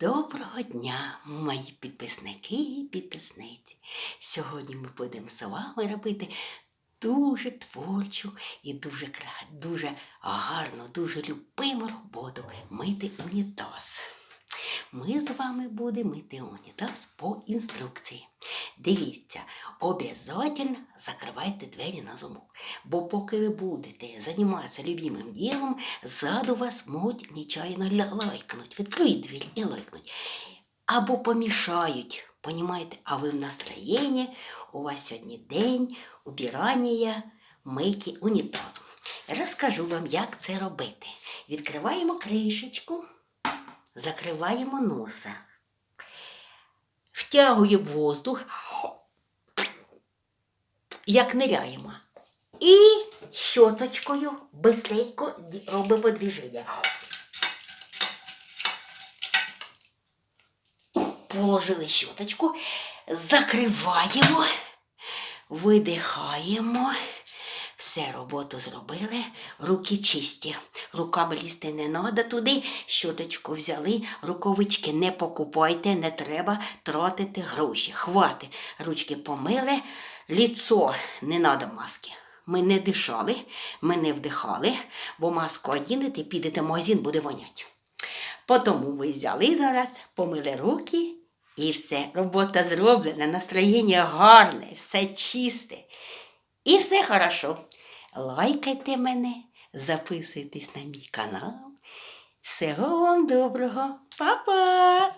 Доброго дня, мої підписники і підписниці. Сьогодні ми будемо з вами робити дуже творчу і дуже, дуже гарну, дуже любиму роботу мити унітаз. Ми з вами будемо мити унітаз по інструкції. Дивіться, обов'язково закривайте двері на замок. Бо поки ви будете займатися любимим ділом, ззаду вас можуть нечайно лайкнуть. Відкриють двері і лайкнуть. Або помішають. Понімаєте? А ви в настроєнні, у вас сьогодні день убирання, мийки унітазу. Розкажу вам, як це робити. Відкриваємо кришечку, закриваємо носа. Втягуємо воздух, як ниряємо. І щоточкою бистренько робимо движення. Положили щоточку, закриваємо, видихаємо. Все, роботу зробили, руки чисті. Руками лізти не треба туди, щоточку взяли, рукавички не покупайте, не треба тратити гроші. Хвати. Ручки помили, ліцо не треба маски. Ми не дишали, ми не вдихали, бо маску одінете, підете в магазин, буде вонять. Потому ви взяли зараз, помили руки і все. Робота зроблена, настроєння гарне, все чисте. І все хорошо. Лайкайте мене, записуйтесь на мій канал. Всього вам доброго. Па-па!